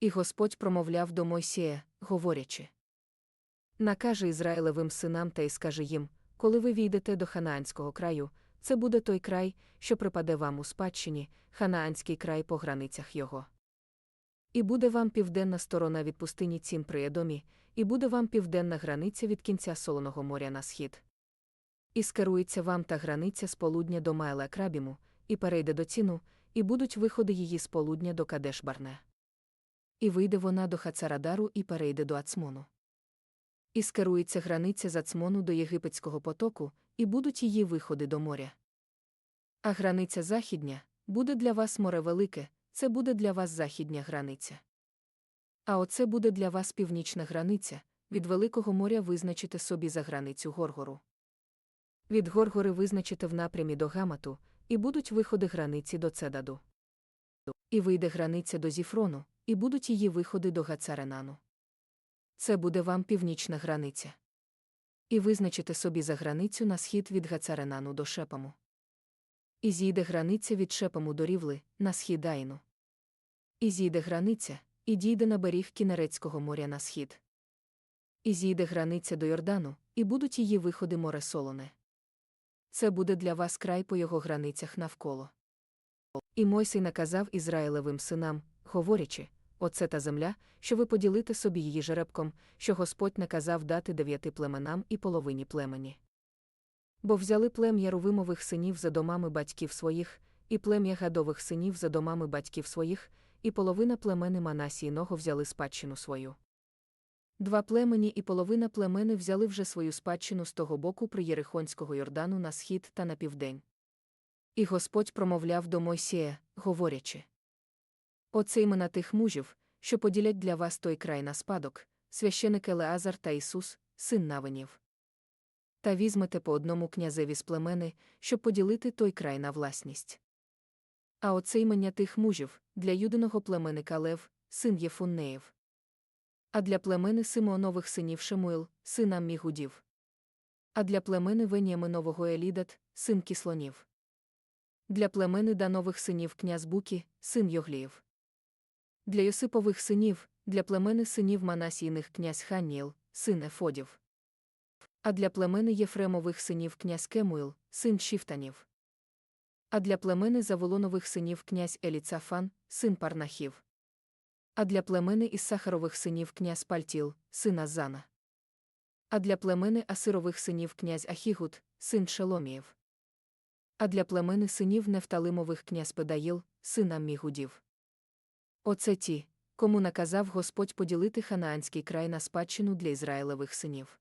І Господь промовляв до Мойсія, говорячи. Накаже Ізраїлевим синам та й скаже їм, коли ви війдете до Ханаанського краю, це буде той край, що припаде вам у спадщині, Ханаанський край по границях його. І буде вам південна сторона від пустині Цін при Едомі, і буде вам південна границя від кінця Солоного моря на схід. І скерується вам та границя з полудня до Майла Крабіму, і перейде до ціну, і будуть виходи її з полудня до Кадеш-Барне. І вийде вона до Хацарадару і перейде до Ацмону. І скерується границя з Ацмону до Єгипетського потоку, і будуть її виходи до моря. А границя західня буде для вас море велике, це буде для вас західня границя. А оце буде для вас північна границя, від Великого моря визначите собі за границю Горгору. Від Горгори визначите в напрямі до Гамату, і будуть виходи границі до Цедаду. І вийде границя до Зіфрону, і будуть її виходи до Гацаренану. Це буде вам північна границя. І визначите собі за границю на схід від Гацаренану до Шепаму. І зійде границя від Шепаму до Рівли, на схід Аїну. І зійде границя, і дійде на беріг Кінерецького моря на схід. І зійде границя до Йордану, і будуть її виходи море солоне. Це буде для вас край по його границях навколо. І Мойсей наказав Ізраїлевим синам, говорячи, Оце та земля, що ви поділите собі її жеребком, що Господь наказав дати дев'яти племенам і половині племені. Бо взяли плем'я Рувимових синів за домами батьків своїх, і плем'я гадових синів за домами батьків своїх, і половина племени Манасійного взяли спадщину свою. Два племені і половина племени взяли вже свою спадщину з того боку при Єрихонського Йордану на схід та на південь. І Господь промовляв до Мойсія, говорячи. Оце імена тих мужів, що поділять для вас той край на спадок, священик Елеазар та Ісус, син Навинів. Та візьмете по одному князеві з племени, щоб поділити той край на власність. А оце імення тих мужів для юдиного племенника Лев, син Єфуннеєв. А для племени Симеонових синів Шемуїл, сина Мігудів. А для племени Веніаминового Елідат, син Кіслонів. Для племени Данових синів князь Букі, син Йогліїв. Для Йосипових синів, для племени синів Манасійних князь Ханіл, син Ефодів. А для племени Єфремових синів князь Кемуїл, син Шіфтанів. А для племени Заволонових синів князь Еліцафан, син Парнахів. А для племени Іссахарових синів князь Пальтіл, син Азана. А для племени Асирових синів князь Ахігут, син Шеломієв. А для племени синів Нефталимових князь Педаїл, син Аммігудів. Оце ті, кому наказав Господь поділити ханаанський край на спадщину для Ізраїлевих синів.